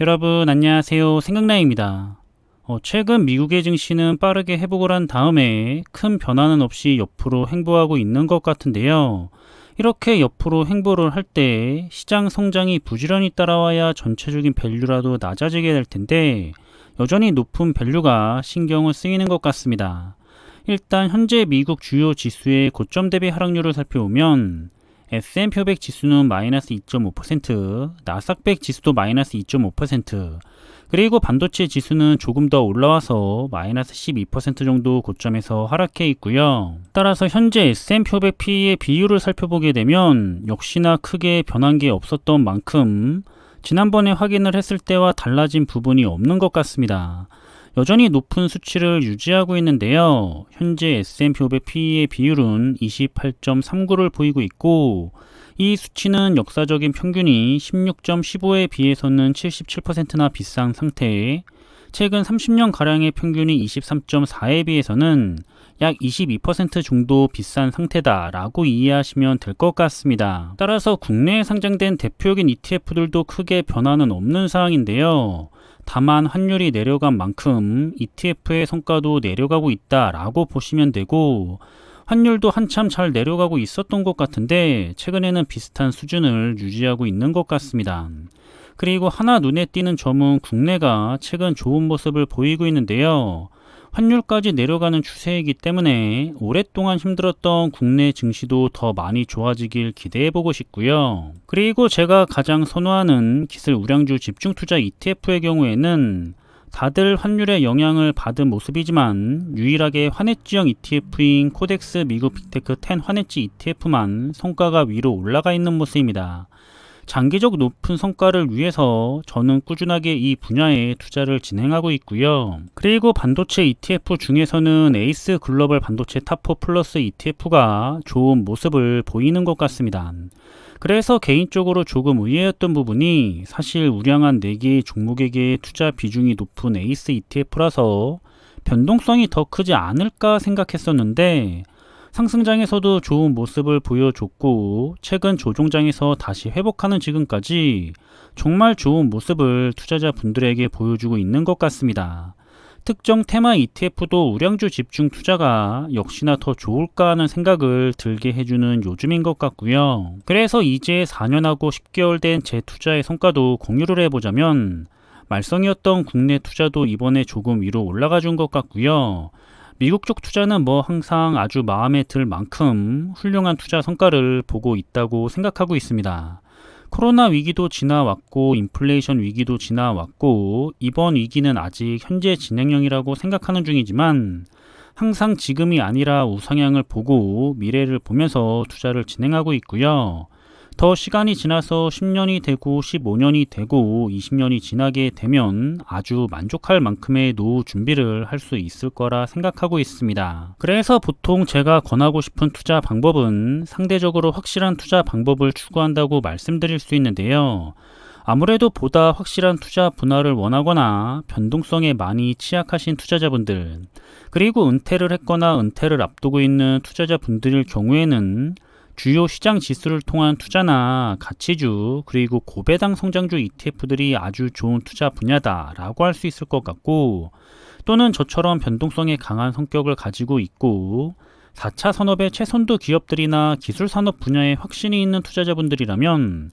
여러분 안녕하세요 생각나입니다. 어, 최근 미국의 증시는 빠르게 회복을 한 다음에 큰 변화는 없이 옆으로 횡보하고 있는 것 같은데요. 이렇게 옆으로 횡보를 할 때 시장 성장이 부지런히 따라와야 전체적인 밸류라도 낮아지게 될 텐데 여전히 높은 밸류가 신경을 쓰이는 것 같습니다. 일단 현재 미국 주요 지수의 고점 대비 하락률을 살펴보면 S&P 500 지수는 마이너스 2.5%, 나스닥 100 지수도 마이너스 2.5%, 그리고 반도체 지수는 조금 더 올라와서 마이너스 12% 정도 고점에서 하락해 있고요. 따라서 현재 S&P 500 PE의 비율을 살펴보게 되면 역시나 크게 변한 게 없었던 만큼 지난번에 확인을 했을 때와 달라진 부분이 없는 것 같습니다. 여전히 높은 수치를 유지하고 있는데요. 현재 S&P 500 PE의 비율은 28.39를 보이고 있고 이 수치는 역사적인 평균이 16.15에 비해서는 77%나 비싼 상태에 최근 30년 가량의 평균이 23.4에 비해서는 약 22% 정도 비싼 상태다라고 이해하시면 될 것 같습니다. 따라서 국내에 상장된 대표적인 ETF들도 크게 변화는 없는 상황인데요. 다만 환율이 내려간 만큼 ETF의 성과도 내려가고 있다라고 보시면 되고 환율도 한참 잘 내려가고 있었던 것 같은데 최근에는 비슷한 수준을 유지하고 있는 것 같습니다. 그리고 하나 눈에 띄는 점은 국내가 최근 좋은 모습을 보이고 있는데요. 환율까지 내려가는 추세이기 때문에 오랫동안 힘들었던 국내 증시도 더 많이 좋아지길 기대해 보고 싶고요. 그리고 제가 가장 선호하는 기술 우량주 집중 투자 ETF의 경우에는 다들 환율의 영향을 받은 모습이지만 유일하게 환해지형 ETF인 코덱스 미국 빅테크 10 환해지 ETF만 성과가 위로 올라가 있는 모습입니다. 장기적 높은 성과를 위해서 저는 꾸준하게 이 분야에 투자를 진행하고 있고요. 그리고 반도체 ETF 중에서는 에이스 글로벌 반도체 탑4 플러스 ETF가 좋은 모습을 보이는 것 같습니다. 그래서 개인적으로 조금 의외였던 부분이 사실 우량한 4개의 종목에게 투자 비중이 높은 에이스 ETF라서 변동성이 더 크지 않을까 생각했었는데 상승장에서도 좋은 모습을 보여줬고 최근 조종장에서 다시 회복하는 지금까지 정말 좋은 모습을 투자자분들에게 보여주고 있는 것 같습니다. 특정 테마 ETF도 우량주 집중 투자가 역시나 더 좋을까 하는 생각을 들게 해주는 요즘인 것 같고요. 그래서 이제 4년하고 10개월 된 제 투자의 성과도 공유를 해보자면 말썽이었던 국내 투자도 이번에 조금 위로 올라가 준 것 같고요. 미국 쪽 투자는 뭐 항상 아주 마음에 들 만큼 훌륭한 투자 성과를 보고 있다고 생각하고 있습니다. 코로나 위기도 지나왔고 인플레이션 위기도 지나왔고 이번 위기는 아직 현재 진행형이라고 생각하는 중이지만 항상 지금이 아니라 우상향을 보고 미래를 보면서 투자를 진행하고 있고요. 더 시간이 지나서 10년이 되고 15년이 되고 20년이 지나게 되면 아주 만족할 만큼의 노후 준비를 할 수 있을 거라 생각하고 있습니다. 그래서 보통 제가 권하고 싶은 투자 방법은 상대적으로 확실한 투자 방법을 추구한다고 말씀드릴 수 있는데요. 아무래도 보다 확실한 투자 분할을 원하거나 변동성에 많이 취약하신 투자자분들, 그리고 은퇴를 했거나 은퇴를 앞두고 있는 투자자분들일 경우에는 주요 시장 지수를 통한 투자나 가치주 그리고 고배당 성장주 ETF들이 아주 좋은 투자 분야다라고 할 수 있을 것 같고 또는 저처럼 변동성에 강한 성격을 가지고 있고 4차 산업의 최선도 기업들이나 기술 산업 분야에 확신이 있는 투자자분들이라면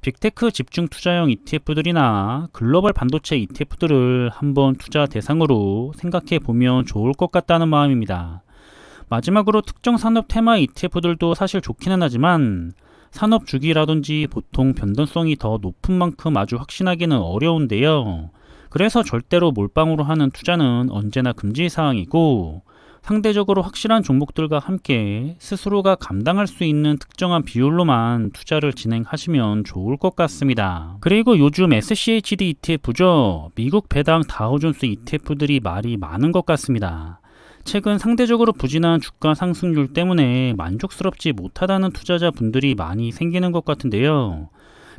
빅테크 집중 투자형 ETF들이나 글로벌 반도체 ETF들을 한번 투자 대상으로 생각해 보면 좋을 것 같다는 마음입니다. 마지막으로 특정 산업 테마 ETF들도 사실 좋기는 하지만 산업 주기라든지 보통 변동성이 더 높은 만큼 아주 확신하기는 어려운데요. 그래서 절대로 몰빵으로 하는 투자는 언제나 금지 사항이고 상대적으로 확실한 종목들과 함께 스스로가 감당할 수 있는 특정한 비율로만 투자를 진행하시면 좋을 것 같습니다. 그리고 요즘 SCHD ETF죠. 미국 배당 다우존스 ETF들이 말이 많은 것 같습니다. 최근 상대적으로 부진한 주가 상승률 때문에 만족스럽지 못하다는 투자자분들이 많이 생기는 것 같은데요.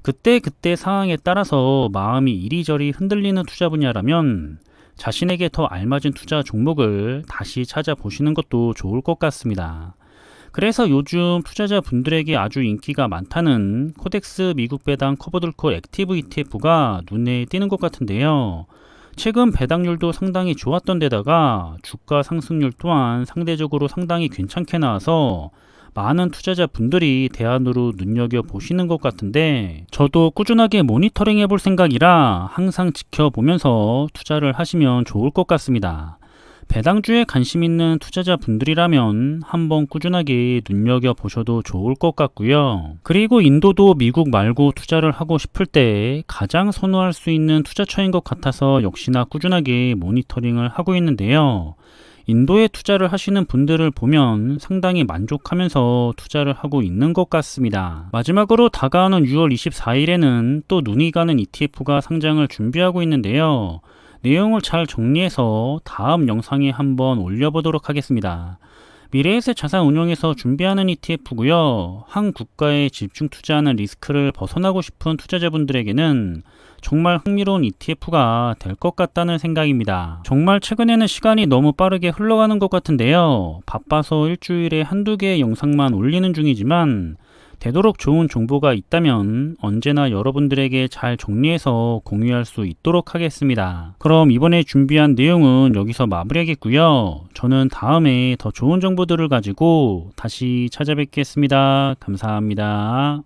그때 그때 상황에 따라서 마음이 이리저리 흔들리는 투자 분야라면 자신에게 더 알맞은 투자 종목을 다시 찾아보시는 것도 좋을 것 같습니다. 그래서 요즘 투자자분들에게 아주 인기가 많다는 코덱스 미국 배당 커버들콜 액티브 ETF가 눈에 띄는 것 같은데요. 최근 배당률도 상당히 좋았던 데다가 주가 상승률 또한 상대적으로 상당히 괜찮게 나와서 많은 투자자분들이 대안으로 눈여겨보시는 것 같은데 저도 꾸준하게 모니터링 해볼 생각이라 항상 지켜보면서 투자를 하시면 좋을 것 같습니다. 배당주에 관심 있는 투자자분들이라면 한번 꾸준하게 눈여겨보셔도 좋을 것 같고요. 그리고 인도도 미국 말고 투자를 하고 싶을 때 가장 선호할 수 있는 투자처인 것 같아서 역시나 꾸준하게 모니터링을 하고 있는데요. 인도에 투자를 하시는 분들을 보면 상당히 만족하면서 투자를 하고 있는 것 같습니다. 마지막으로 다가오는 6월 24일에는 또 눈이 가는 ETF가 상장을 준비하고 있는데요. 내용을 잘 정리해서 다음 영상에 한번 올려보도록 하겠습니다. 미래에셋 자산 운용에서 준비하는 ETF고요. 한 국가에 집중 투자하는 리스크를 벗어나고 싶은 투자자분들에게는 정말 흥미로운 ETF가 될 것 같다는 생각입니다. 정말 최근에는 시간이 너무 빠르게 흘러가는 것 같은데요. 바빠서 일주일에 한두 개의 영상만 올리는 중이지만 되도록 좋은 정보가 있다면 언제나 여러분들에게 잘 정리해서 공유할 수 있도록 하겠습니다. 그럼 이번에 준비한 내용은 여기서 마무리하겠고요. 저는 다음에 더 좋은 정보들을 가지고 다시 찾아뵙겠습니다. 감사합니다.